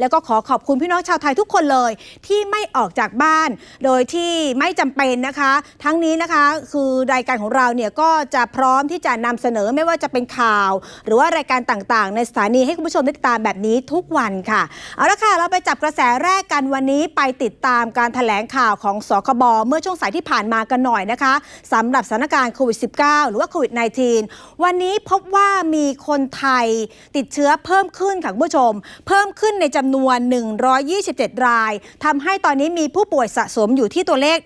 แล้วก็ขอขอบคุณพี่น้องชาวไทยทุกคนเลยที่ไม่ออกจากบ้าน โดยที่ไม่จำเป็นนะคะ ทั้งนี้นะคะคือรายการของเราเนี่ยก็จะพร้อมที่จะนำเสนอไม่ว่าจะเป็นข่าว หรือว่ารายการต่างๆ ในสถานีให้คุณผู้ชมได้ติดตามแบบนี้ทุกวันค่ะเอาละค่ะเราไปจับกระแสแรกกันวันนี้ไปติดตามการถแถลงข่าวของสคบเมื่อช่วงสายที่ผ่านมากันหน่อยนะคะสำหรับสถานการณ์โควิด -19 หรือว่าโควิด -19 วันนี้พบว่ามีคนไทยติดเชื้อเพิ่มขึ้นค่ะคุณผู้ชม เพิ่มขึ้นในจำนวน 127 รายทำให้ตอนนี้มีผู้ป่วยสะสมอยู่ที่ตัวเลข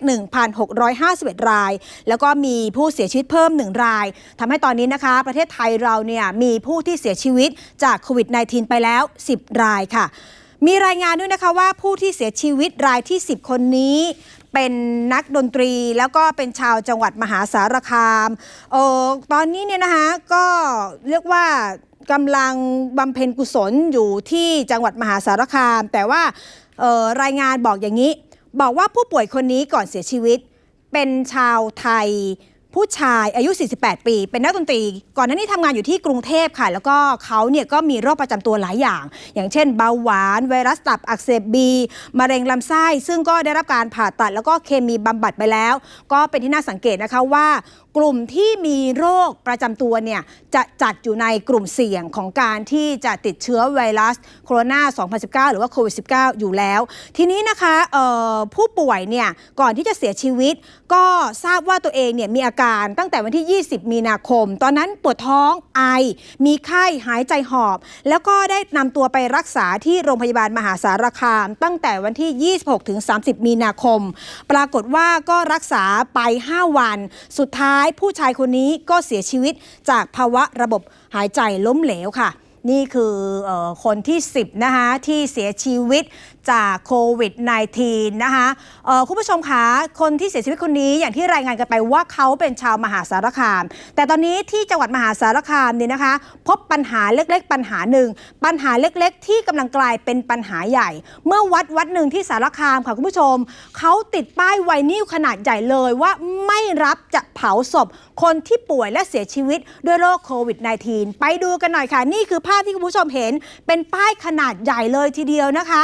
1,651 ราย แล้วก็มีผู้เสียชีวิตเพิ่ม 1 รายทำให้ตอนนี้นะคะ ประเทศไทยเราเนี่ยมีผู้ที่เสียชีวิตจากโควิด -19 ไปแล้ว 10 รายค่ะมีรายงานด้วยนะคะว่าผู้ที่เสียชีวิตรายที่ 10 คนนี้ เป็นนักดนตรี แล้วก็เป็นชาวจังหวัดมหาสารคามเออตอนนี้เนี่ยนะคะก็เรียกว่า กำลังบำเพ็ญกุศลอยู่ที่จังหวัดมหาสารคาม แต่ว่ารายงานบอกอย่างนี้ บอกว่าผู้ป่วยคนนี้ก่อนเสียชีวิต เป็นชาวไทย ผู้ชายอายุ 48 ปี เป็นนักดนตรี ก่อนหน้านี้ทำงานอยู่ที่กรุงเทพค่ะ แล้วก็เขาเนี่ยก็มีโรคประจำตัวหลายอย่าง อย่างเช่นเบาหวาน ไวรัสตับอักเสบบีมะเร็งลำไส้ ซึ่งก็ได้รับการผ่าตัด แล้วก็เคมีบำบัดไปแล้ว ก็เป็นที่น่าสังเกตนะคะว่ากลุ่มที่มีโรคประจำตัวเนี่ยจะจัดอยู่ในกลุ่มเสี่ยงของการที่จะติดเชื้อไวรัสโคโรนา 2019 หรือว่าโควิด -19 อยู่แล้ว ทีนี้นะคะผู้ป่วยเนี่ยก่อนที่จะเสียชีวิต ก็ทราบว่าตัวเองเนี่ยมีอาการตั้งแต่วันที่ 20 มีนาคม ตอนนั้นปวดท้องไอ มีไข้หายใจหอบ แล้วก็ได้นำตัวไปรักษาที่โรงพยาบาลมหาสารคาม ตั้งแต่วันที่ 26 ถึง 30 มีนาคม ปรากฏว่าก็รักษาไป 5 วัน สุดท้ายผู้ชายคนนี้ก็เสียชีวิตจากภาวะระบบหายใจล้มเหลวค่ะนี่คือออคนที่ 10นะคะที่เสียชีวิต จากโควิด -19 นะคะคุณผู้ชมคะคนที่เสียชีวิตคนนี้อย่างที่รายงานกันไปว่าเขาเป็นชาวมหาสารคาม แต่ตอนนี้ที่จังหวัดมหาสารคามเนี่ยนะคะ พบปัญหาเล็กๆ ปัญหาหนึ่ง ปัญหาเล็กๆ ที่กำลังกลายเป็นปัญหาใหญ่ เมื่อวัดวัดหนึ่งที่สารคามค่ะคุณผู้ชมเขาติดป้ายไวนิลขนาดใหญ่เลยว่าไม่รับจะเผาศพ คนที่ป่วยและเสียชีวิตด้วยโรคโควิด -19 ไปดูกันหน่อยค่ะ นี่คือภาพที่คุณผู้ชมเห็นเป็นป้ายขนาดใหญ่เลยทีเดียวนะคะ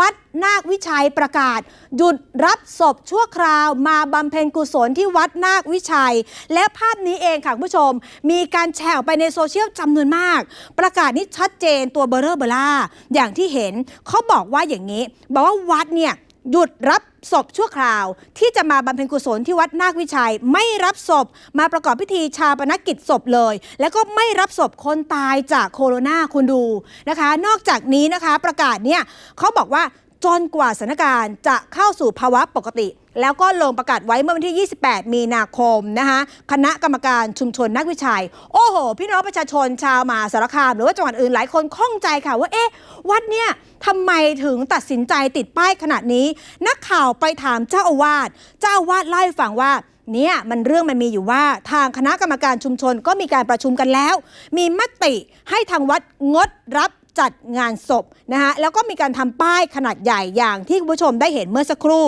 วัดนาควิชัยประกาศ หยุดรับศพชั่วคราวมาบำเพ็ญกุศลที่วัดนาควิชัย และภาพนี้เองค่ะคุณผู้ชม มีการแชร์ไปในโซเชียลจำนวนมาก ประกาศนี้ชัดเจนตัวเบอร์เรอร์เบล่าอย่างที่เห็นเขาบอกว่าอย่างนี้ บอกว่าวัดเนี่ย หยุดรับศพชั่วคราว ที่จะมาบำเพ็ญกุศลที่วัดนาควิชัย ไม่รับศพมาประกอบพิธีชาปนกิจศพเลย แล้วก็ไม่รับศพคนตายจากโคโรนาคุณดูนะคะ นอกจากนี้นะคะประกาศเนี่ยเขาบอกว่าจนกว่าสถานการณ์จะเข้าสู่ภาวะปกติ แล้วก็ลงประกาศไว้เมื่อวันที่ 28 มีนาคมนะคะคณะกรรมการชุมชนนักวิชัย โอ้โห พี่น้องประชาชนชาวมหาสารคาม หรือว่าจังหวัดอื่นหลายคนข้องใจค่ะว่าเอ๊ะ วัดเนี่ยทำไมถึงตัดสินใจติดป้ายขนาดนี้ นักข่าวไปถามเจ้าอาวาสเจ้าอาวาสเล่าให้ฟังว่าเนี่ยมันเรื่องมันมีอยู่ว่าทางคณะกรรมการชุมชนก็มีการประชุมกันแล้ว มีมติให้ทางวัดงดรับ จัดงานศพนะคะแล้วก็มีการทำป้ายขนาดใหญ่อย่างที่คุณผู้ชมได้เห็นเมื่อสักครู่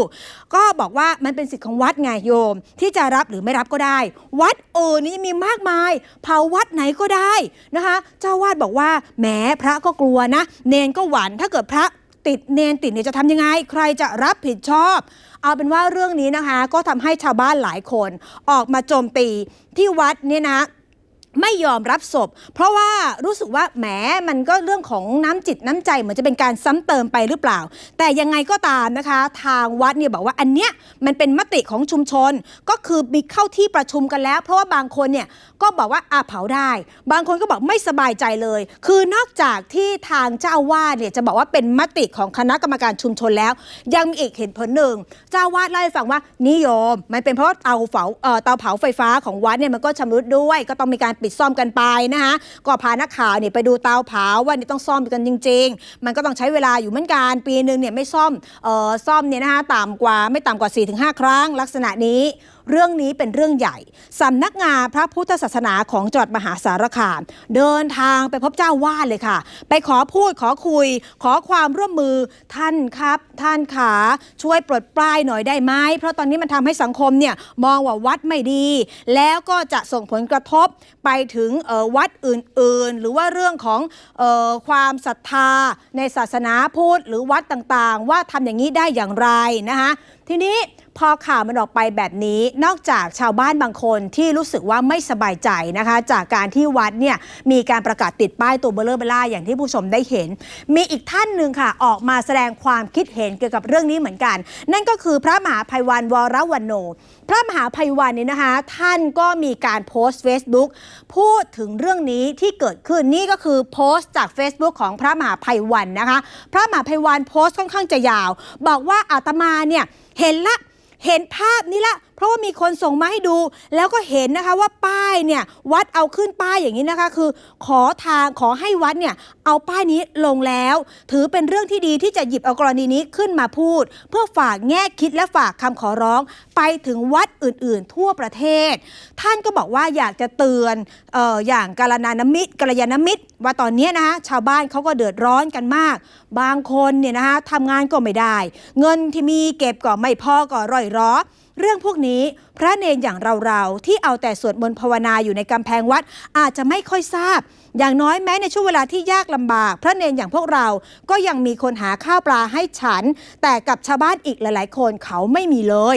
ก็บอกว่ามันเป็นสิทธิ์ของวัดไงโยม ที่จะรับหรือไม่รับก็ได้ วัดอื่นนี่มีมากมาย เผาวัดไหนก็ได้นะคะ เจ้าวาดบอกว่าแหมพระก็กลัวนะ เนนก็หวั่นถ้าเกิดพระติดเนนติดเนี่ยจะทำยังไง ใครจะรับผิดชอบ เอาเป็นว่าเรื่องนี้นะคะ ก็ทำให้ชาวบ้านหลายคน ออกมาโจมตีที่วัดเนี่ยนะ ไม่ยอมรับศพ เพราะว่ารู้สึกว่าแหมมันก็เรื่องของน้ำจิตน้ำใจเหมือนจะเป็นการซ้ำเติมไปหรือเปล่า แต่ยังไงก็ตามนะคะ ทางวัดเนี่ยบอกว่าอันเนี้ยมันเป็นมติของชุมชน ก็คือมีเข้าที่ประชุมกันแล้ว เพราะว่าบางคนเนี่ยก็บอกว่าอาเผาได้ บางคนก็บอกไม่สบายใจเลย คือนอกจากที่ทางเจ้าวาสเนี่ยจะบอกว่าเป็นมติของคณะกรรมการชุมชนแล้ว ยังมีอีกเหตุผลหนึ่งเจ้าวาสเล่าให้ฟังว่านิยมมันเป็นเพราะเตาเผาเอ่อเตาเผาไฟฟ้าของวัดเนี่ยมันก็ชำรุดด้วย ก็ต้องมีการปิดซ่อมกันไปนะคะก็พานักข่าวเนี่ยไปดูเตาเผาว่านี่ต้องซ่อมกันจริง ๆ มันก็ต้องใช้เวลาอยู่เหมือนกันปีหนึ่งเนี่ยไม่ซ่อมเอ่อซ่อมเนี่ยนะคะต่ำกว่าไม่ต่ำกว่า 4-5 ครั้งลักษณะนี้เรื่องนี้เป็นเรื่องใหญ่สำนักงานพระพุทธศาสนาของจังหวัดมหาสารคาม เดินทางไปพบเจ้าวาดเลยค่ะ ไปขอพูดขอคุย ขอความร่วมมือท่านครับ ท่านขาช่วยปลดปลายหน่อยได้ไหมเพราะตอนนี้มันทำให้สังคมเนี่ยมองว่าวัดไม่ดี แล้วก็จะส่งผลกระทบไปถึงวัดอื่นๆ หรือว่าเรื่องของออความศรัทธาในศาสนาพุทธหรือวัดต่างๆ ว่าทำอย่างนี้ได้อย่างไรนะคะทีนี้พอข่าวมันออกไปแบบนี้ นอกจากชาวบ้านบางคนที่รู้สึกว่าไม่สบายใจนะคะ จากการที่วัดเนี่ยมีการประกาศติดป้ายตัวเบลเลอร์เบล่าอย่างที่ผู้ชมได้เห็น มีอีกท่านหนึ่งค่ะ ออกมาแสดงความคิดเห็นเกี่ยวกับเรื่องนี้เหมือนกัน นั่นก็คือพระมหาภัยวันวรวันโน ระมหาภัยวันเนี่ยนะคะ ท่านก็มีการโพสต์ Facebook พูดถึงเรื่องนี้ที่เกิดขึ้นนี่ก็คือโพสต์จาก Facebook ของพระมหาภัยวันนะคะ พระมหาภัยวันโพสต์ค่อนข้างจะยาว บอกว่าอาตมาเนี่ยเห็นละเห็นภาพนี้ละ ราะว่ามีคนส่งมาให้ดู แล้วก็เห็นนะคะว่าป้ายเนี่ยวัดเอาขึ้นป้ายอย่างนี้นะคะ คือ ขอทางขอให้วัดเนี่ยเอาป้ายนี้ลงแล้ว ถือเป็นเรื่องที่ดีที่จะหยิบเอากรณีนี้ขึ้นมาพูด เพื่อฝากแง่คิดและฝากคำขอร้อง ไปถึงวัดอื่น ๆ ทั่วประเทศ ท่านก็บอกว่าอยากจะเตือนอออย่างกาลนานมิตรกัลยาณมิตรว่าตอนนี้นะคะชาวบ้านเขาก็เดือดร้อนกันมาก บางคนเนี่ยนะคะทำงานก็ไม่ได้ เงินที่มีเก็บก็ไม่พอก็ร่อยร้อ เรื่องพวกนี้พระเนนอย่างเราๆ ที่เอาแต่สวดมนต์ภาวนาอยู่ในกำแพงวัดอาจจะไม่ค่อยทราบ อย่างน้อยแม้ในช่วงเวลาที่ยากลำบาก พระเนนอย่างพวกเราก็ยังมีคนหาข้าวปลาให้ฉัน แต่กับชาวบ้านอีกหลาย ๆ คนเขาไม่มีเลย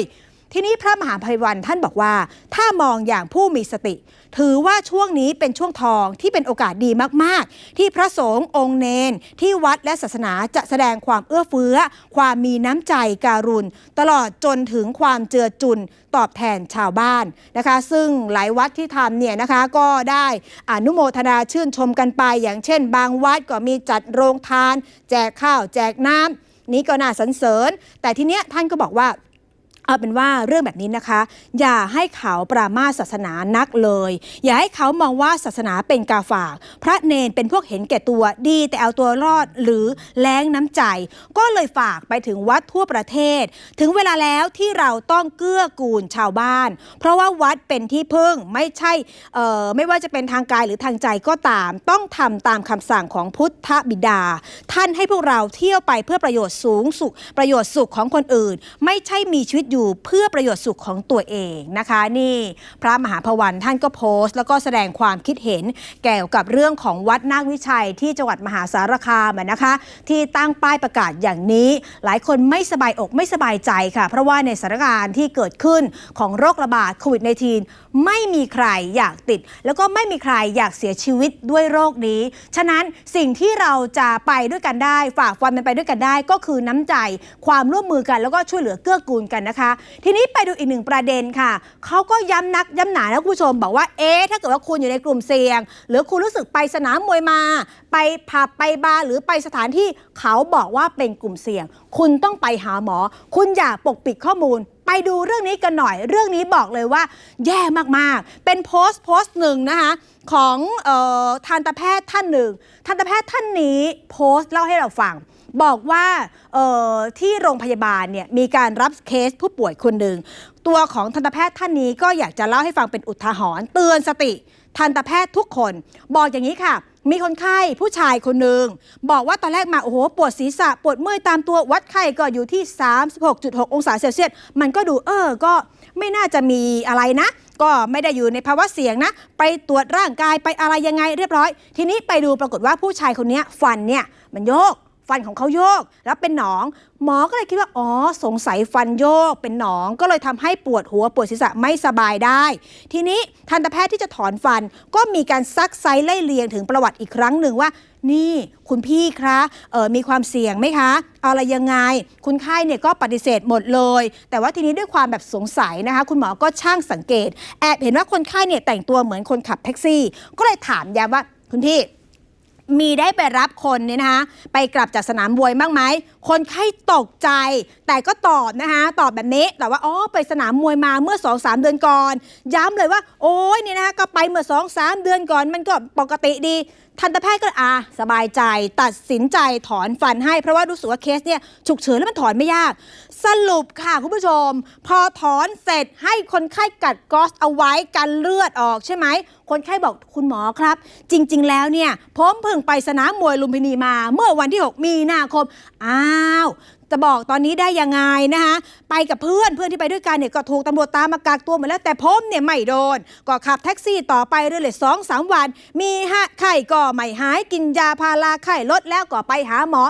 ทีนี้พระมหาภัยวันท่านบอกว่า ถ้ามองอย่างผู้มีสติ ถือว่าช่วงนี้เป็นช่วงทองที่เป็นโอกาสดีมากๆ ที่พระสงฆ์องค์เนน ที่วัดและศาสนาจะแสดงความเอื้อเฟื้อ ความมีน้ำใจการุณ ตลอดจนถึงความเจือจุนตอบแทนชาวบ้านนะคะ ซึ่งหลายวัดที่ทำเนี่ยนะคะก็ได้อนุโมทนาชื่นชมกันไป อย่างเช่น บางวัดก็มีจัดโรงทาน แจกข้าวแจกน้ำนี่ก็น่าสรรเสริญ แต่ทีเนี้ยท่านก็บอกว่า เอาเป็นว่าเรื่องแบบนี้นะคะ อย่าให้เขาปรามาศาสนานักเลย อย่าให้เขามองว่าศาสนาเป็นกาฝาก พระเนนเป็นพวกเห็นแก่ตัวดี แต่เอาตัวรอดหรือแล้งน้ำใจ ก็เลยฝากไปถึงวัดทั่วประเทศ ถึงเวลาแล้วที่เราต้องเกื้อกูลชาวบ้าน เพราะว่าวัดเป็นที่พึ่งไม่ใช่เออไม่ว่าจะเป็นทางกายหรือทางใจก็ตาม ต้องทำตามคำสั่งของพุทธบิดา ท่านให้พวกเราเที่ยวไปเพื่อประโยชน์สูงสุขประโยชน์สุขของคนอื่น ไม่ใช่มีชีวิตอยู่เพื่อประโยชน์สุขของตัวเองนะคะ นี่พระมหาพวันท่านก็โพสต์ แล้วก็แสดงความคิดเห็นเกี่ยวกับเรื่องของวัดนาควิชัยที่จังหวัดมหาสารคามนะคะ ที่ตั้งป้ายประกาศอย่างนี้ หลายคนไม่สบายอกไม่สบายใจค่ะ เพราะว่าในสถานการณ์ที่เกิดขึ้นของโรคระบาดโควิด -19 ไม่มีใครอยากติด แล้วก็ไม่มีใครอยากเสียชีวิตด้วยโรคนี้ ฉะนั้นสิ่งที่เราจะไปด้วยกันได้ ฝากฟันมันไปด้วยกันได้ ก็คือน้ำใจความร่วมมือกันแล้วก็ช่วยเหลือเกื้อกูลกันนะคะทีนี้ไปดูอีกหนึ่งประเด็นค่ะ เขาก็ย้ำนักย้ำหนานะคุณผู้ชม บอกว่าเอ๊ะถ้าเกิดว่าคุณอยู่ในกลุ่มเสี่ยง หรือคุณรู้สึกไปสนามมวยมา ไปผับไปบาร์หรือไปสถานที่เขาบอกว่าเป็นกลุ่มเสี่ยง คุณต้องไปหาหมอ คุณอย่าปกปิดข้อมูลไปดูเรื่องนี้กันหน่อย เรื่องนี้บอกเลยว่า แย่มากๆ เป็นโพสต์โพสต์หนึ่งนะคะของออทันตแพทย์ท่านหนึ่ง ทันตแพทย์ท่านนี้โพสต์เล่าให้เราฟัง บอกว่าที่โรงพยาบาลเนี่ยมีการรับเคสผู้ป่วยคนหนึ่ง ตัวของทันตแพทย์ท่านนี้ก็อยากจะเล่าให้ฟังเป็นอุทาหรณ์เตือนสติ ทันตแพทย์ทุกคน บอกอย่างนี้ค่ะ มีคนไข้ผู้ชายคนหนึ่ง บอกว่าตอนแรกมาโอ้โหปวดศีรษะปวดเมื่อยตามตัววัดไข้ก็อยู่ที่ 36.6 องศาเซลเซียสมันก็ดูเออก็ไม่น่าจะมีอะไรนะก็ไม่ได้อยู่ในภาวะเสี่ยงนะ ไปตรวจร่างกายไปอะไรยังไงเรียบร้อย ทีนี้ไปดูปรากฏว่าผู้ชายคนนี้ฟันเนี่ยมันโยก ฟันของเขาโยก แล้วเป็นหนอง หมอก็เลยคิดว่า อ๋อ สงสัยฟันโยก เป็นหนอง ก็เลยทำให้ปวดหัวปวดศีรษะไม่สบายได้ ทีนี้ทันตแพทย์ที่จะถอนฟันก็มีการซักไซไล่เลียงถึงประวัติอีกครั้งหนึ่งว่า นี่คุณพี่คะเออมีความเสี่ยงไหมคะอะไรยังไง คุณไข้เนี่ยก็ปฏิเสธหมดเลย แต่ว่าทีนี้ด้วยความแบบสงสัยนะคะ คุณหมอก็ช่างสังเกต แอบเห็นว่าคนไข้เนี่ยแต่งตัวเหมือนคนขับแท็กซี่ ก็เลยถามย้ำว่าคุณพี่ มีได้ไปรับคนเนี่ยนะคะไปกลับจากสนามมวยบ้างไหม คนไข้ตกใจ แต่ก็ตอบนะคะตอบแบบนี้แต่ว่าอ๋อไปสนามมวยมาเมื่อ2-3เดือนก่อน ย้ำเลยว่า โอ้ยเนี่ยนะคะก็ไปเมื่อ2-3เดือนก่อนมันก็ปกติดี ทันตแพทย์ก็อะสบายใจ ตัดสินใจถอนฟันให้ เพราะว่ารู้สึกว่าเคสเนี่ยฉุกเฉินแล้วมันถอนไม่ยาก สรุปค่ะคุณผู้ชม พอถอนเสร็จให้คนไข้กัดก๊อสเอาไว้กันเลือดออกใช่ไหม คนไข้บอกคุณหมอครับ จริง ๆ แล้วเนี่ยผมเพิ่งไปสนามมวยลุมพินีมา เมื่อวันที่ 6 มีนาคมอ้าว จะบอกตอนนี้ได้ยังไงนะคะไปกับเพื่อนเพื่อนที่ไปด้วยกันเนี่ยก็ถูกตำรวจตามมากักตัวหมดแล้วแต่ผมเนี่ยไม่โดน ก็ขับแท็กซี่ต่อไปเรื่อยๆสองสามวัน มีฮะไข้ก็ไม่หายกินยาพาราไข้ลดแล้วก็ไปหาหมอ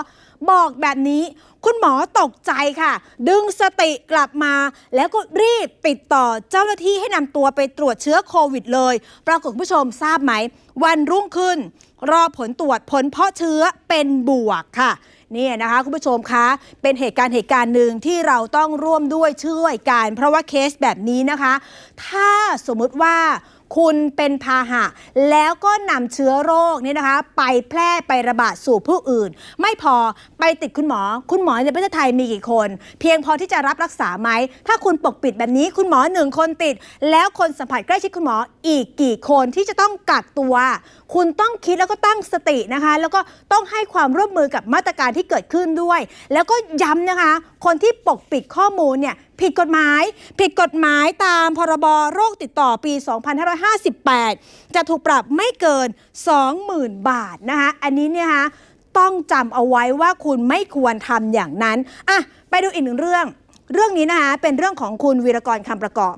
บอกแบบนี้ คุณหมอตกใจค่ะ ดึงสติกลับมา แล้วก็รีบติดต่อเจ้าหน้าที่ให้นำตัวไปตรวจเชื้อโควิดเลย ปรากฏผู้ชมทราบไหม วันรุ่งขึ้น รอผลตรวจผลเพาะเชื้อเป็นบวกค่ะ เนี่ยนะคะคุณผู้ชมคะเป็นเหตุการณ์เหตุการณ์หนึ่งที่เราต้องร่วมด้วยช่วยกัน เพราะว่าเคสแบบนี้นะคะ ถ้าสมมุติว่า คุณเป็นพาหะ แล้วก็นำเชื้อโรคนี่นะคะ ไปแพร่ไประบาดสู่ผู้อื่น ไม่พอไปติดคุณหมอ คุณหมอในประเทศไทยมีกี่คน เพียงพอที่จะรับรักษาไหม ถ้าคุณปกปิดแบบนี้คุณหมอหนึ่งคนติด แล้วคนสัมผัสใกล้ชิดคุณหมออีกกี่คนที่จะต้องกักตัว คุณต้องคิดแล้วก็ตั้งสตินะคะ แล้วก็ต้องให้ความร่วมมือกับมาตรการที่เกิดขึ้นด้วย แล้วก็ย้ำนะคะ คนที่ปกปิดข้อมูลเนี่ย ผิดกฎหมาย ผิดกฎหมายตามพรบโรคติดต่อปี 2558 จะถูกปรับไม่เกิน 20,000 บาทนะคะอันนี้เนี่ยนะคะต้องจำเอาไว้ว่าคุณไม่ควรทำอย่างนั้นอะไปดูอีกหนึ่งเรื่อง เรื่องนี้นะคะเป็นเรื่องของคุณวีรกรคำประกอบ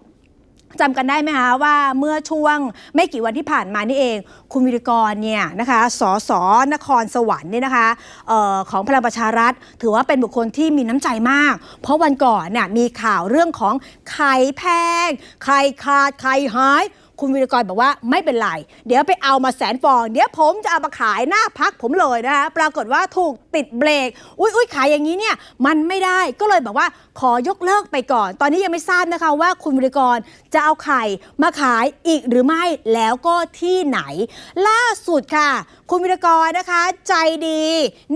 จำกันได้ไหมคะว่าเมื่อช่วงไม่กี่วันที่ผ่านมานี่เอง คุณวิรกรเนี่ยนะคะสสนครสวรรค์เนี่ยนะคะออของพลังประชารัฐ ถือว่าเป็นบุคคลที่มีน้ำใจมาก เพราะวันก่อนเนี่ยมีข่าวเรื่องของไข่แพงไข่ขาดไข่หาย คุณวิรกรบอกว่าไม่เป็นไรเดี๋ยวไปเอามาแสนฟอง เดี๋ยวผมจะเอามาขายหน้าพักผมเลยนะคะปรากฏว่าถูกติดเบรก อุ้ยอุ้ยขายอย่างนี้เนี่ยมันไม่ได้ก็เลยบอกว่าขอยกเลิกไปก่อน ตอนนี้ยังไม่ทราบนะคะว่าคุณวิรกรจะเอาไข่มาขายอีกหรือไม่แล้วก็ที่ไหน ล่าสุดค่ะ คุณวิรกรนะคะ ใจดี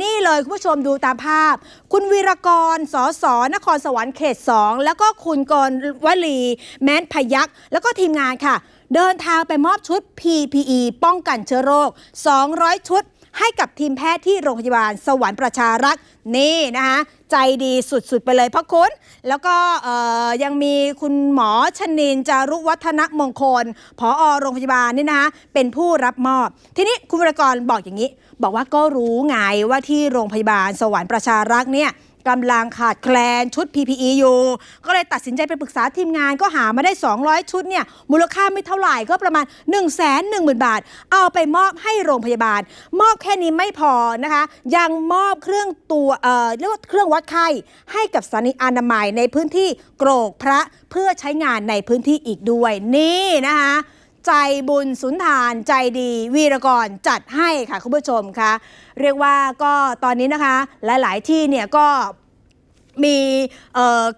นี่เลยคุณผู้ชมดูตามภาพ คุณวีรกรสสนครสวรรค์เขต 2 แล้วก็คุณกรวลีแม้นพยักษ์แล้วก็ทีมงานค่ะ เดินทางไปมอบชุด PPE ป้องกันเชื้อโรค 200 ชุด ให้กับทีมแพทย์ที่โรงพยาบาลสวรรค์ประชารักษ์นี่นะคะใจดีสุดๆ ไปเลยพระคุณ แล้วก็ยังมีคุณหมอชนินจารุวัฒนมงคล ผอโรงพยาบาลนี่นะคะเป็นผู้รับมอบ ทีนี้คุณวรกรบอกอย่างนี้ บอกว่าก็รู้ไงว่าที่โรงพยาบาลสวรรค์ประชารักษ์เนี่ย กำลังขาดแคลนชุด PPE อยู่ ก็เลยตัดสินใจไปปรึกษาทีมงานก็หามาได้ 200 ชุดเนี่ยมูลค่าไม่เท่าไหร่ก็ประมาณ 1 1 0 0 0 0 บาท เอาไปมอบให้โรงพยาบาล มอบแค่นี้ไม่พอนะคะ ยังมอบเครื่องตัวเอ่อเรียกว่าเครื่องวัดไข้ ให้กับสถานีอนามัยในพื้นที่โกรกพระเพื่อใช้งานในพื้นที่อีกด้วยนี่นะคะ ใจบุญสุนทานใจดี วีรกรจัดให้ค่ะคุณผู้ชมคะเรียกว่าก็ตอนนี้นะคะหลาย ๆ ที่เนี่ยก็มี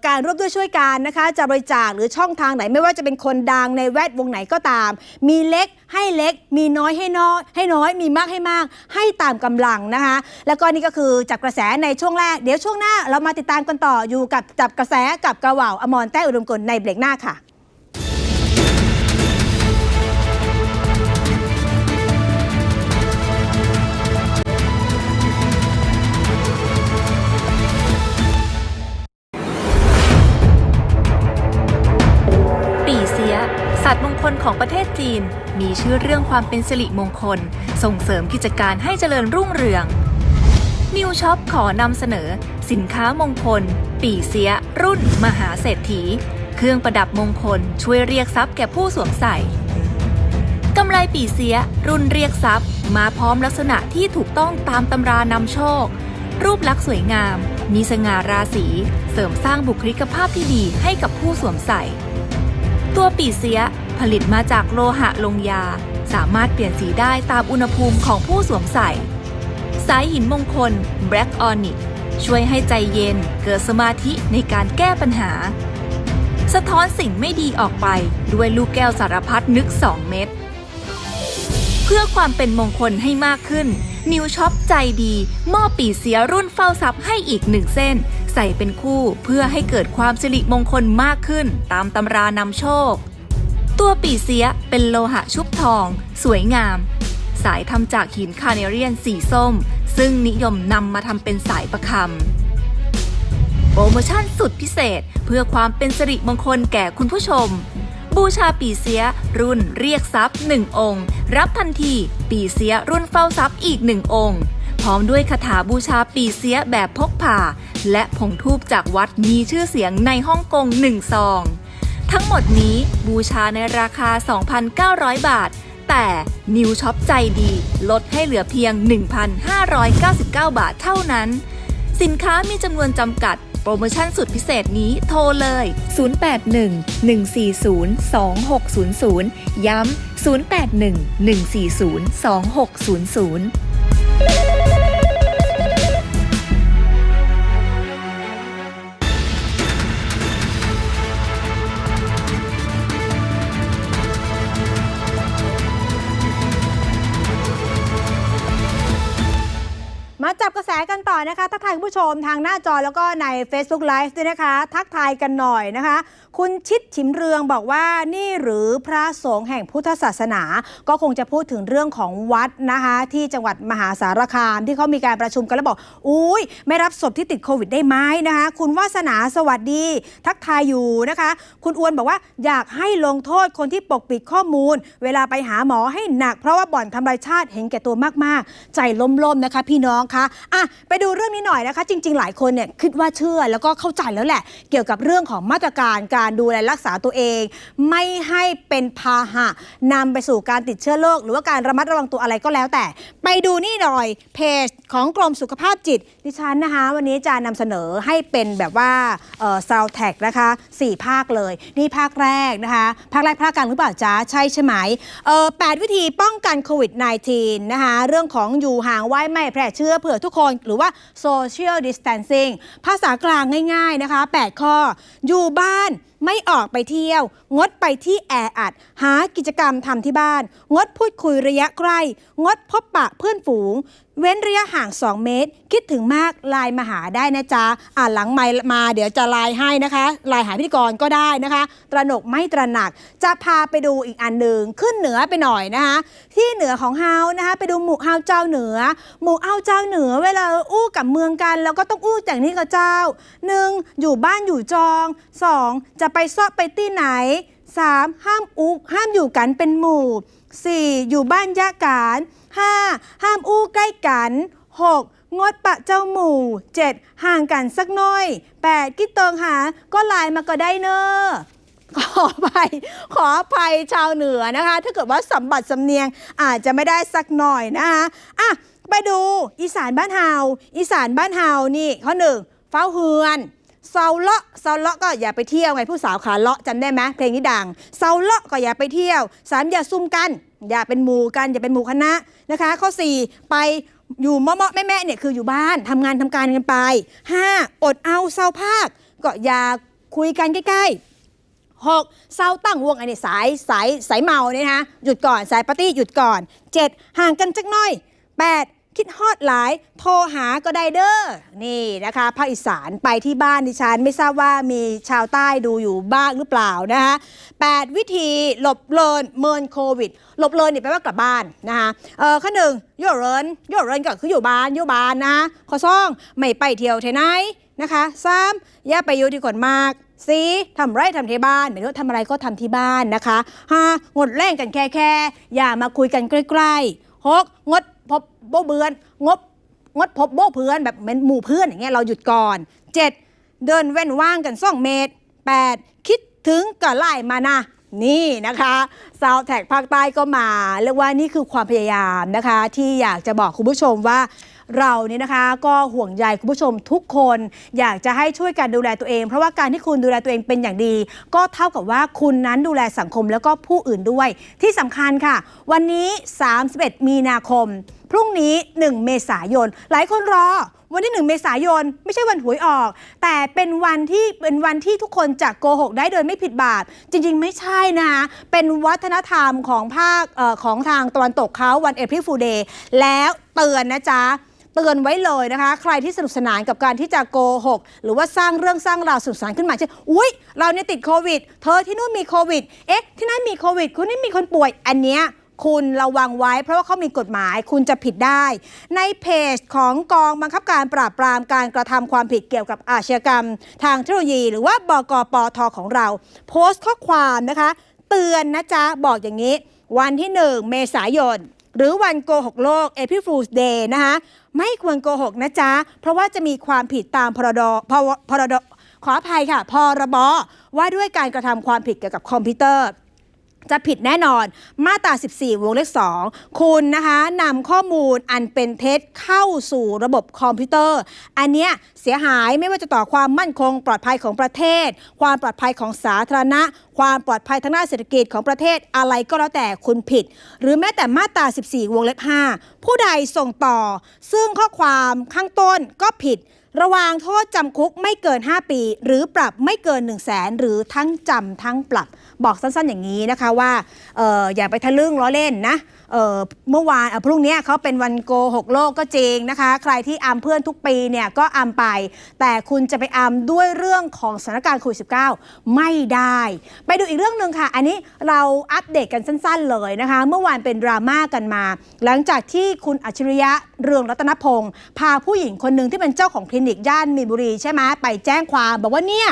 การร่วมด้วยช่วยกันนะคะจะบริจาคหรือช่องทางไหนไม่ว่าจะเป็นคนดังในแวดวงไหนก็ตาม มีเล็กให้เล็ก มีน้อยให้น้อยให้น้อย มีมากให้มาก ให้ตามกำลังนะคะ แล้วก็นี่ก็คือจับกระแสในช่วงแรก เดี๋ยวช่วงหน้าเรามาติดตามกันต่ออยู่กับจับกระแสกับกระเหว่าอมรแต้อุดมกลในเบรกหน้าค่ะ ลของประเทศจีน มีชื่อเรื่องความเป็นสิริมงคล ส่งเสริมกิจการให้เจริญรุ่งเรือง นิวช็อปขอนำเสนอ สินค้ามงคล ปีเสีย รุ่น มหาเศรษฐี เครื่องประดับมงคลช่วยเรียกทรัพย์แก่ผู้สวมใส่กำไรปีเสีย รุ่นเรียกทรัพย์ มาพร้อมลักษณะที่ถูกต้องตามตำรานำโชค รูปลักษณ์สวยงาม มีสง่าราศีเสริมสร้างบุคลิกภาพที่ดีให้กับผู้สวมใส่ ตัวปีเสีย ผลิตมาจากโลหะลงยา สามารถเปลี่ยนสีได้ตามอุณหภูมิของผู้สวมใส่ สายหินมงคล Black Onyx ช่วยให้ใจเย็นเกิดสมาธิในการแก้ปัญหา สะท้อนสิ่งไม่ดีออกไปด้วยลูกแก้วสารพัดนึก 2 เม็ดเพื่อความเป็นมงคลให้มากขึ้น นิวช็อปใจดีมอบปีเสียรุ่นเฝ้าทรัพย์ให้อีกหนึ่งเส้น ใส่เป็นคู่เพื่อให้เกิดความสิริมงคลมากขึ้นตามตำรานำโชค ตัวปีเสียเป็นโลหะชุบทอง สวยงาม สายทำจากหินคาเนเรียนสีส้ม ซึ่งนิยมนำมาทำเป็นสายประคำโปรโมชั่นสุดพิเศษเพื่อความเป็นสิริมงคลแก่คุณผู้ชม บูชาปีเสียรุ่นเรียกทรัพย์1องค์ รับทันที ปีเสียรุ่นเฝ้าทรัพย์อีก1องค์พร้อมด้วยคาถาบูชาปีเสียแบบพกพาและผงทูบจากวัดมีชื่อเสียงในฮ่องกง1ซอง ทั้งหมดนี้บูชาในราคา 2,900 บาท แต่นิวช็อปใจดีลดให้เหลือเพียง 1,599 บาทเท่านั้น สินค้ามีจำนวนจำกัด โปรโมชั่นสุดพิเศษนี้โทรเลย 081-140-2600 ย้ำ 081-140-2600 อนะคะทักทายคุณผู้ชมทางหน้าจอแล้วก็ใน Facebook Live ด้วยนะคะ ทักทายกันหน่อยนะคะ คุณชิดฉิมเรืองบอกว่านี่หรือพระสงฆ์แห่งพุทธศาสนา ก็คงจะพูดถึงเรื่องของวัดนะคะ ที่จังหวัดมหาสารคามที่เขามีการประชุมกันแล้วบอก อุ้ยไม่รับศพที่ติดโควิดได้ไหมนะคะ คุณวาสนาสวัสดี ทักทายอยู่นะคะ คุณอ้วนบอกว่าอยากให้ลงโทษคนที่ปกปิดข้อมูล เวลาไปหาหมอให้หนัก เพราะว่าบ่อนทำลายชาติเห็นแก่ตัวมากๆ ใจล้มๆนะคะ พี่น้องคะอะไปดููเรื่องนี้หน่อยนะคะ จริง ๆ หลายคนเนี่ยคิดว่าเชื่อแล้วก็เข้าใจแล้วแหละ เกี่ยวกับเรื่องของมาตรการการดูแลรักษาตัวเอง ไม่ให้เป็นพาหะนำไปสู่การติดเชื้อโรคหรือว่าการระมัดระวังตัวอะไรก็แล้วแต่ ไปดูนี่หน่อยเพจของกรมสุขภาพจิต ดิฉันนะคะ วันนี้จะนำเสนอให้เป็นแบบว่าซาวแท็กนะคะสี่ภาคเลย นี่ภาคแรกนะคะ ภาคแรกภาคกลางหรือเปล่าจ๊ะใช่ใช่ไหมเออแปดวิธีป้องกันโควิด -19 นะคะเรื่องของอยู่ห่างไว้ไม่แพร่เชื้อเผื่อทุกคนหรือว่า social distancing ภาษากลางง่ายๆนะคะ 8 ข้อ อยู่บ้านไม่ออกไปเที่ยว งดไปที่แออัด หากิจกรรมทำที่บ้าน งดพูดคุยระยะใกล้ งดพบปะเพื่อนฝูง เว้นระยะห่าง 2 เมตร คิดถึงมากไลน์มาหาได้นะจ๊ะ อ่าหลังไมมาเดี๋ยวจะไลน์ให้นะคะไลน์หาพิธีกรก็ได้นะคะ ตระหนกไม่ตระหนัก จะพาไปดูอีกอันหนึ่งขึ้นเหนือไปหน่อยนะคะ ที่เหนือของเฮานะคะ ไปดูหมู่เฮาเจ้าเหนือ หมู่เฮาเจ้าเหนือเวลาอู้กับเมืองกันเราก็ต้องอู้แต่งนี้กับเจ้าหนึ่งอยู่บ้านอยู่จองสองจะะไปซอกไปที่ไหนสามห้ามอุกห้ามอยู่กันเป็นหมู่สี่อยู่บ้านยะการ 5. ห้ามอู้ใกล้กัน 6. งดปะเจ้าหมู่ 7. ห่างกันสักหน้อย 8. คิดเติงหา ก็ไลน์มาก็ได้เนอะขออภัยขออภัยชาวเหนือนะคะ ถ้าเกิดว่าสัมบัติสำเนียงอาจจะไม่ได้สักหน่อยนะคะอะไปดูอีสานบ้านเฮาอีสานบ้านเฮานี่ข้อหนึ่งเฝ้าเฮือน เซาเลาะเซาเลาะก็อย่าไปเที่ยวไงผู้สาวขาเลาะจำได้ไหมเพลงนี้ดังเซาเลาะก็อย่าไปเที่ยวสามอย่าซุ่มกัน อย่าเป็นหมู่กันอย่าเป็นหมู่คณะนะคะ ข้อ 4 ไปอยู่เมาะๆแม่ๆเนี่ยคืออยู่บ้านทำงานทำการกันไป 5. อดเอาเศร้าภาค ก็อย่าคุยกันใกล้ๆ 6. เศร้าตั้งวงไอ้นี่สายสายสายเมาเนี่ยนะคะหยุดก่อนสายปาร์ตี้หยุดก่อน 7. ห่างกันจักหน้อย 8. คิดฮอดหลายโทรหาก็ได้เด้อนี่นะคะภาคอีสานไปที่บ้านดิฉัน ไม่ทราบว่ามีชาวใต้ดูอยู่บ้างหรือเปล่านะคะ8วิธีหลบเลินเมินโควิด หลบเลินเนี่ยแปลว่ากลับบ้านนะคะเออข้อหนึ่งโยเรินโยเรินก็คืออยู่บ้านอยู่บ้านนะข้อสองไม่ไปเที่ยวเทไหนนะคะสามอย่าไปอยู่ที่คนมากสี่ทำไรทำที่บ้านหมายถึงทำอะไรก็ทำที่บ้านนะคะห้างดแล่งกันแค่แค่อย่ามาคุยกันใกล้ๆหกงด โบเบือน งบงดพบโบเพื่อนแบบเหมือนหมู่เพื่อนอย่างเงี้ยเราหยุดก่อนเจ็ดเดินเว้นว่างกันสองเมตรแปดคิดถึงก็ไล่มานะนี่นะคะซาวแท็กภาคใต้ก็มา เรียกว่านี่คือความพยายามนะคะ ที่อยากจะบอกคุณผู้ชมว่า เราเนี่ยนะคะ ก็ห่วงใยคุณผู้ชมทุกคน อยากจะให้ช่วยกันดูแลตัวเอง เพราะว่าการที่คุณดูแลตัวเองเป็นอย่างดี ก็เท่ากับว่าคุณนั้นดูแลสังคมแล้วก็ผู้อื่นด้วย ที่สำคัญค่ะ วันนี้ 31 มีนาคม พรุ่งนี้ 1 เมษายน หลายคนรอวันที่ 1 เมษายน ไม่ใช่วันหวยออก แต่เป็นวันที่เป็นวันที่ทุกคนจะโกหกได้โดยไม่ผิดบาปจริง ๆ ไม่ใช่นะคะเป็นวัฒนธรรมของภาคของทางตะวันตกเขาวันเอพ i l ฟูเดย์แล้วเตือนนะจ๊ะ เตือนไว้เลยนะคะ ใครที่สนุกสนานกับการที่จะโกหก หรือว่าสร้างเรื่องสร้างราวสนุกสนานขึ้นมาเช่นอุ้ยเราเนี่ยติดโควิด เธอที่นู่นมีโควิด เอ๊ะ ที่นั่นมีโควิด คุณนี่มีคนป่วย อันเนี้ยคุณระวังไว้เพราะว่าเขามีกฎหมายคุณจะผิดได้ ในเพจของกองบังคับการปราบปรามการกระทำความผิดเกี่ยวกับอาชญากรรม ทางเทคโนโลยี หรือว่าบกปทของเรา โพสต์ข้อความนะคะ เตือนนะจ๊ะ บอกอย่างนี้ วันที่ 1 เมษายน หรือวันโกหกโลก April Fool's Day นะคะไม่ควรโกหกนะจ๊ะ เพราะว่าจะมีความผิดตามพรดพรพรดขออภัยค่ะ พรบว่าด้วยการกระทำความผิดเกี่ยวกับคอมพิวเตอร์ จะผิดแน่นอนมาตรา 14 วงเล็บ2คุณนะคะนำข้อมูลอันเป็นเท็จเข้าสู่ระบบคอมพิวเตอร์ อันเนี้ยเสียหายไม่ว่าจะต่อความมั่นคงปลอดภัยของประเทศ ความปลอดภัยของสาธารณะ ความปลอดภัยทางด้านเศรษฐกิจของประเทศอะไรก็แล้วแต่คุณผิด หรือแม้แต่มาตรา 14 วงเล็บ 5 ผู้ใดส่งต่อ ซึ่งข้อความข้างต้นก็ผิด ระวางโทษจำคุกไม่เกิน 5 ปี หรือปรับไม่เกิน 1 0 0 0 0แสนหรือทั้งจำทั้งปรับ บอกสั้นๆอย่างนี้นะคะว่าอออย่าไปทะลึ่งล้อเล่นนะเเมื่อวานพรุ่งนี้เขาเป็นวันโกหกโลกก็จริงนะคะ ใครที่อำเพื่อนทุกปีเนี่ยก็อำไป แต่คุณจะไปอำด้วยเรื่องของสถานการณ์โควิด -19 ไม่ได้ ไปดูอีกเรื่องหนึ่งค่ะ อันนี้เราอัปเดตกันสั้น ๆ เลยนะคะ เมื่อวานเป็นดราม่ากันมา หลังจากที่คุณอัจฉริยะเรืองรัตนพงศ์พาผู้หญิงคนหนึ่งที่เป็นเจ้าของคลินิกย่านมีนบุรีใช่ไหมไปแจ้งความบอกว่าเนี่ย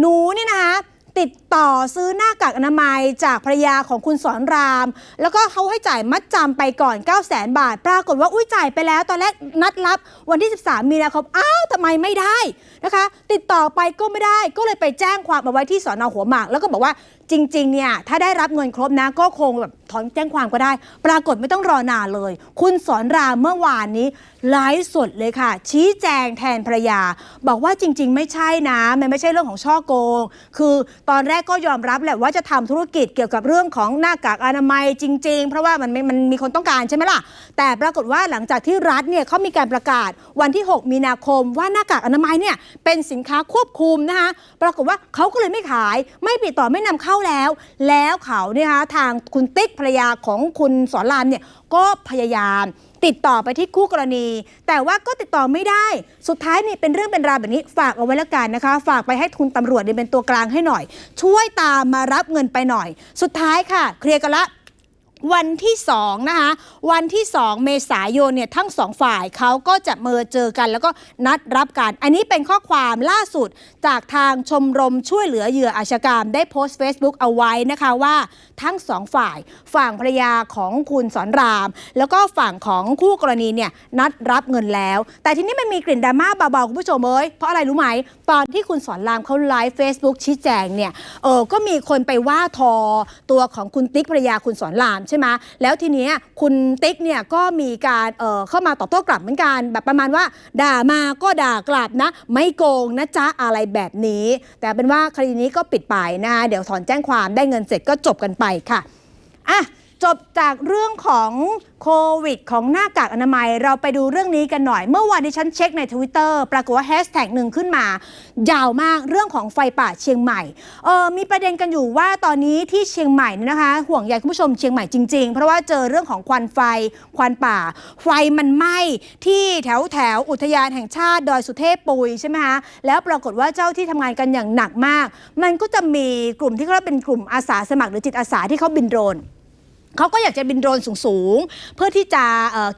หนูเนี่ยนะคะ ติดต่อซื้อหน้ากากอนามัยจากภรรยาของคุณสอนราม แล้วก็เขาให้จ่ายมัดจำไปก่อน9 0 0 0 0 0 บาท ปรากฏว่าอุ้ยจ่ายไปแล้วตอนแรกนัดรับวันที่ 13 มีนาคมอ้าวทำไมไม่ได้นะคะ ติดต่อไปก็ไม่ได้ก็เลยไปแจ้งความมาไว้ที่สอนอหัวหมาก แล้วก็บอกว่า จริงๆเนี่ยถ้าได้รับเงินครบนะก็คงแบบถอนแจ้งความก็ได้ ปรากฏไม่ต้องรอนานเลย คุณสอนรามเมื่อวานนี้ไลฟ์สดเลยค่ะ ชี้แจงแทนภรรยา บอกว่าจริง ๆ ไม่ใช่นะ มันไม่ใช่เรื่องของช่อโกง คือตอนแรกก็ยอมรับแหละว่าจะทำธุรกิจเกี่ยวกับเรื่องของหน้ากากอนามัยจริง ๆ เพราะว่ามันมันมีคนต้องการใช่ไหมล่ะ แต่ปรากฏว่าหลังจากที่รัฐเนี่ยเขามีการประกาศวันที่ 6 มีนาคมว่าหน้ากากอนามัยเนี่ยเป็นสินค้าควบคุมนะคะปรากฏว่าเขาก็เลยไม่ขายไม่ปิดต่อไม่นำเข้าแล้ว แล้วเขาเนี่ยคะทางคุณติ๊กภรรยาของคุณสอนรามเนี่ยก็พยายามติดต่อไปที่คู่กรณี แต่ว่าก็ติดต่อไม่ได้ สุดท้ายนี่เป็นเรื่องเป็นราวแบบนี้ฝากเอาไว้ละกันนะคะ ฝากไปให้คุณตำรวจเนี่ยเป็นตัวกลางให้หน่อย ช่วยตามมารับเงินไปหน่อย สุดท้ายค่ะ เคลียร์กันละ วันที่2นะคะวันที่ 2 เมษายนเนี่ยทั้งสองฝ่ายเขาก็จะเมือเจอกัน แล้วก็นัดรับกันอันนี้เป็นข้อความล่าสุดจากทางชมรมช่วยเหลือเหยื่ออาชญากรรม ได้โพสต์ Facebook เอาไว้นะคะว่าทั้งสองฝ่ายฝั่งภรรยาของคุณสอนราม แล้วก็ฝั่งของคู่กรณีเนี่ยนัดรับเงินแล้ว แต่ทีนี้มันมีกลิ่นดราม่าเบาๆคุณผู้ชมเอ้ยเพราะอะไรรู้ไหมตอนที่คุณสอนรามเขาไลฟ์ Facebook ชี้แจงเนี่ยเออก็มีคนไปว่าทอตัวของคุณติ๊กภรรยาคุณสอนรามใช่ไหมแล้วทีนี้คุณติ๊กเนี่ยก็มีการเเข้ามาตอบโต้กลับเหมือนกันแบบประมาณว่า ด่ามาก็ด่ากลับนะ ไม่โกงนะจ๊ะอะไรแบบนี้ แต่เป็นว่าคดีนี้ก็ปิดไปนะเดี๋ยวถอนแจ้งความได้เงินเสร็จก็จบกันไปค่ะอะ จบจากเรื่องของโควิด ของหน้ากากอนามัย เราไปดูเรื่องนี้กันหน่อย เมื่อวานที่ฉันเช็คใน Twitter ปรากฏว่าแฮชแท็กหนึ่งขึ้นมา ยาวมากเรื่องของไฟป่าเชียงใหม่เออมีประเด็นกันอยู่ว่าตอนนี้ที่เชียงใหม่นะคะ ห่วงใยคุณผู้ชมเชียงใหม่จริงๆ เพราะว่าเจอเรื่องของควันไฟ ควันป่า ไฟมันไหม้ที่แถวแถวอุทยานแห่งชาติดอยสุเทพปุยใช่ไหมคะแล้วปรากฏว่าเจ้าที่ทำงานกันอย่างหนักมาก มันก็จะมีกลุ่มที่เขาเรียกเป็นกลุ่มอาสาสมัครหรือจิตอาสาที่เขาบินโดรน เขาก็อยากจะบินโดรนสูงๆ เพื่อที่จะ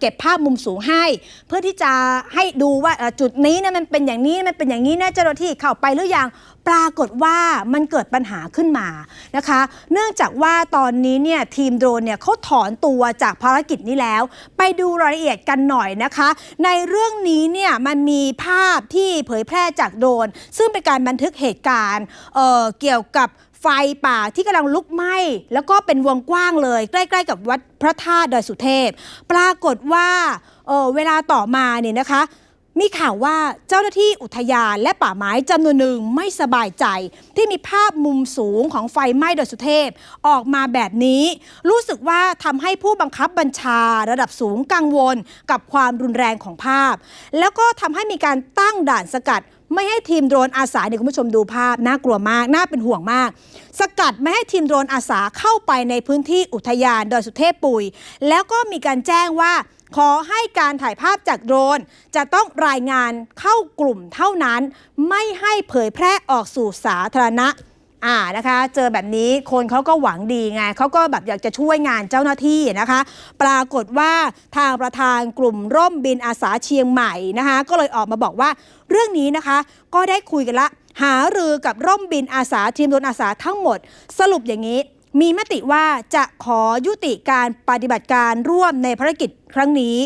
เก็บภาพมุมสูงให้ เพื่อที่จะให้ดูว่าจุดนี้นะมันเป็นอย่างนี้มันเป็นอย่างนี้นะเจ้าหน้าที่เข้าไปหรือยังปรากฏว่ามันเกิดปัญหาขึ้นมานะคะ เนื่องจากว่าตอนนี้เนี่ยทีมโดรนเนี่ยเขาถอนตัวจากภารกิจนี้แล้ว ไปดูรายละเอียดกันหน่อยนะคะ ในเรื่องนี้เนี่ยมันมีภาพที่เผยแพร่จากโดรนซึ่งเป็นการบันทึกเหตุการณ์เเกี่ยวกับ ไฟป่าที่กำลังลุกไหม้แล้วก็เป็นวงกว้างเลย ใกล้ ๆ กับวัดพระธาตุดอยสุเทพ ปรากฏว่าเออเวลาต่อมาเนี่ยนะคะ มีข่าวว่าเจ้าหน้าที่อุทยานและป่าไม้จำนวนหนึ่งไม่สบายใจ ที่มีภาพมุมสูงของไฟไหม้โดยสุเทพออกมาแบบนี้ รู้สึกว่าทำให้ผู้บังคับบัญชาระดับสูงกังวลกับความรุนแรงของภาพ แล้วก็ทำให้มีการตั้งด่านสกัด ไม่ให้ทีมโดรนอาสาเนี่ยคุณผู้ชมดูภาพน่ากลัวมากน่าเป็นห่วงมาก สกัดไม่ให้ทีมโดรนอาสาเข้าไปในพื้นที่อุทยานดอยสุเทพปุย แล้วก็มีการแจ้งว่าขอให้การถ่ายภาพจากโดรน จะต้องรายงานเข้ากลุ่มเท่านั้น ไม่ให้เผยแพร่ออกสู่สาธารณะอ่านะคะ เจอแบบนี้คนเขาก็หวังดีไงเขาก็แบบอยากจะช่วยงานเจ้าหน้าที่นะคะ ปรากฏว่าทางประธานกลุ่มร่มบินอาสาเชียงใหม่นะคะ ก็เลยออกมาบอกว่า เรื่องนี้นะคะ ก็ได้คุยกันละ หารือกับร่มบินอาสาทีมโดนอาสาทั้งหมด สรุปอย่างนี้ มีมติว่าจะขอยุติการปฏิบัติการร่วมในภารกิจครั้งนี้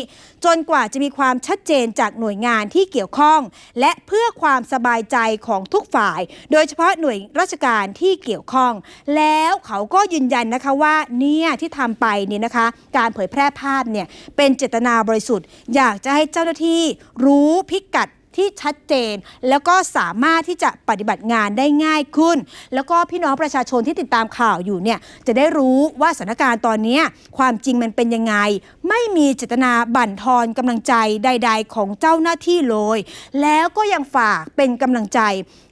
จนกว่าจะมีความชัดเจนจากหน่วยงานที่เกี่ยวข้อง และเพื่อความสบายใจของทุกฝ่าย โดยเฉพาะหน่วยราชการที่เกี่ยวข้อง แล้วเขาก็ยืนยันนะคะว่าเนี่ยที่ทำไปเนี่ยนะคะ การเผยแพร่ภาพเนี่ยเป็นเจตนาบริสุทธิ์ อยากจะให้เจ้าหน้าที่รู้พิกัด ที่ชัดเจน แล้วก็สามารถที่จะปฏิบัติงานได้ง่ายขึ้น แล้วก็พี่น้องประชาชนที่ติดตามข่าวอยู่เนี่ยจะได้รู้ว่าสถานการณ์ตอนนี้ความจริงมันเป็นยังไง ไม่มีเจตนาบั่นทอนกำลังใจใด ๆ ของเจ้าหน้าที่เลย แล้วก็ยังฝากเป็นกำลังใจ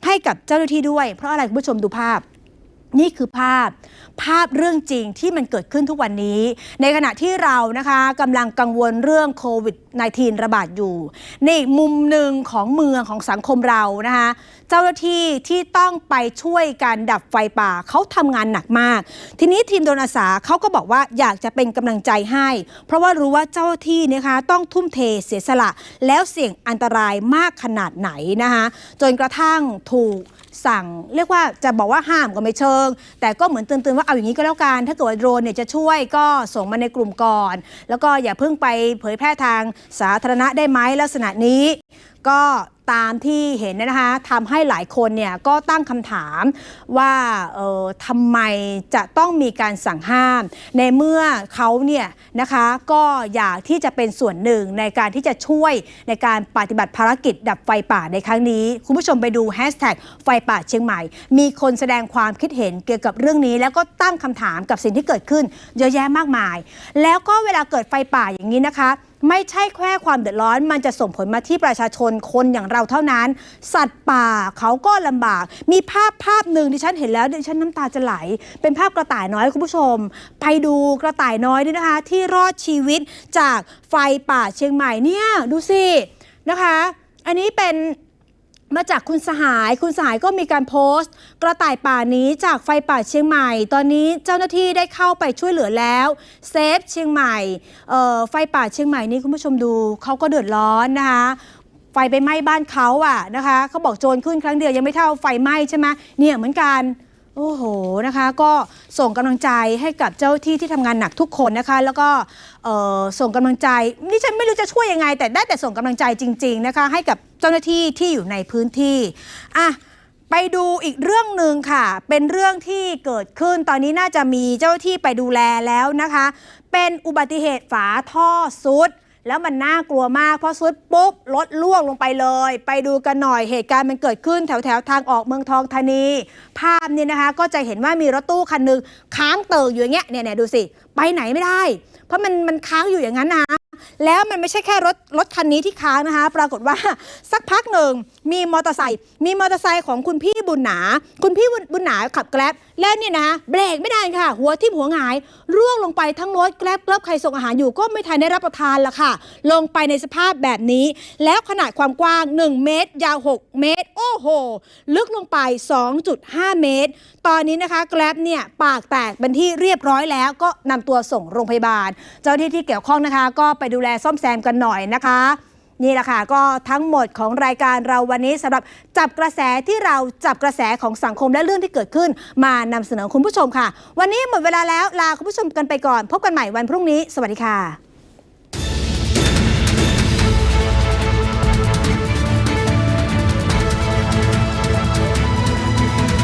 ให้กับเจ้าหน้าที่ด้วย เพราะอะไรคุณผู้ชมดูภาพ นี่คือภาพ ภาพเรื่องจริงที่มันเกิดขึ้นทุกวันนี้ ในขณะที่เรานะคะกำลังกังวลเรื่องโควิด -19 ระบาดอยู่ในอีกมุมหนึ่งของเมืองของสังคมเรานะคะเจ้าหน้าที่ที่ต้องไปช่วยการดับไฟป่าเขาทำงานหนักมาก ทีนี้ทีมโดนอาสาเขาก็บอกว่าอยากจะเป็นกำลังใจให้ เพราะว่ารู้ว่าเจ้าหน้าที่นะคะต้องทุ่มเทเสียสละ แล้วเสี่ยงอันตรายมากขนาดไหนนะคะจนกระทั่งถูก สั่ง เรียกว่าจะบอกว่าห้ามก็ไม่เชิง แต่ก็เหมือนเตือนๆว่าเอาอย่างนี้ก็แล้วกัน ถ้าเกิดว่าโดรนเนี่ยจะช่วยก็ส่งมาในกลุ่มก่อน แล้วก็อย่าเพิ่งไปเผยแพร่ทางสาธารณะได้ไหมลักษณะนี้ ก็ตามที่เห็นนะคะทำให้หลายคนเนี่ยก็ตั้งคำถามว่าเออทำไมจะต้องมีการสั่งห้าม ในเมื่อเขาเนี่ยนะคะก็อยากที่จะเป็นส่วนหนึ่งในการที่จะช่วยในการปฏิบัติภารกิจดับไฟป่าในครั้งนี้ คุณผู้ชมไปดูแฮชแท็กไฟป่าเชียงใหม่ มีคนแสดงความคิดเห็นเกี่ยวกับเรื่องนี้ แล้วก็ตั้งคำถามกับสิ่งที่เกิดขึ้นเยอะแยะมากมาย แล้วก็เวลาเกิดไฟป่าอย่างนี้นะคะ ไม่ใช่แค่ความเดือดร้อน มันจะส่งผลมาที่ประชาชนคนอย่างเราเท่านั้น สัตว์ป่าเขาก็ลำบาก มีภาพภาพหนึ่งที่ฉันเห็นแล้วดิฉันน้ำตาจะไหล เป็นภาพกระต่ายน้อยคุณผู้ชม ไปดูกระต่ายน้อยด้วยนะคะ ที่รอดชีวิตจากไฟป่าเชียงใหม่เนี่ยดูสินะคะ อันนี้เป็น มาจากคุณสหาย คุณสหายก็มีการโพสต์ กระต่ายป่านี้จากไฟป่าเชียงใหม่ ตอนนี้เจ้าหน้าที่ได้เข้าไปช่วยเหลือแล้วเซฟเชียงใหม่ไฟป่าเชียงใหม่นี้คุณผู้ชมดูเขาก็เดือดร้อนนะคะไฟไปไหม้บ้านเขาอะนะคะเขาบอกโจรขึ้นครั้งเดียวยังไม่เท่าไฟไหม้ใช่ไหมเนี่ยเหมือนกัน โอ้โหนะคะก็ส่งกำลังใจให้กับเจ้าที่ที่ทำงานหนักทุกคนนะคะ แล้วก็ส่งกำลังใจนี่ฉันไม่รู้จะช่วยยังไง แต่ได้แต่ส่งกำลังใจจริง ๆนะคะ ให้กับเจ้าหน้าที่ที่อยู่ในพื้นที่อะไปดูอีกเรื่องหนึ่งค่ะ เป็นเรื่องที่เกิดขึ้นตอนนี้น่าจะมีเจ้าหน้าที่ไปดูแลแล้วนะคะ เป็นอุบัติเหตุฝาท่อซุด แล้วมันน่ากลัวมากเพราะซุดปุ๊บรถล่วงลงไปเลย ไปดูกันหน่อยเหตุการณ์มันเกิดขึ้นแถวแถวทางออกเมืองทองธานี ภาพนี่นะคะก็จะเห็นว่ามีรถตู้คันหนึ่งค้างเติ่งอยู่อย่างเงี้ยเนี่ยเนี่ยดูสิ ไปไหนไม่ได้ เพราะมันมันค้างอยู่อย่างนั้นนะ แล้วมันไม่ใช่แค่รถรถคันนี้ที่ค้างนะคะ ปรากฏว่าสักพักหนึ่งมีมอเตอร์ไซค์มีมอเตอร์ไซค์ของคุณพี่บุญหนา คุณพี่บุญหนาขับแกร็บแล้วเนี่ยนะเบรกไม่ได้ค่ะ หัวทิ่มหัวหงายร่วงลงไปทั้งรถแกร็บแกร็บใครส่งอาหารอยู่ก็ไม่ทันได้รับประทานละค่ะ ลงไปในสภาพแบบนี้ แล้วขนาดความกว้าง 1 เมตร ยาว 6 เมตร โอ้โห ลึกลงไป 2.5 เมตร ตอนนี้นะคะแกร็บเนี่ยปากแตกเป็นที่เรียบร้อยแล้วก็นำตัวส่งโรงพยาบาล เจ้าหน้าที่ที่เกี่ยวข้องนะคะ ก็ไปดูแลซ่อมแซมกันหน่อยนะคะ นี่แหละค่ะก็ทั้งหมดของรายการเราวันนี้สำหรับจับกระแสที่เราจับกระแสของสังคมและเรื่องที่เกิดขึ้น มานำเสนอคุณผู้ชมค่ะ วันนี้หมดเวลาแล้วลาคุณผู้ชมกันไปก่อน พบกันใหม่วันพรุ่งนี้ สวัสดีค่ะ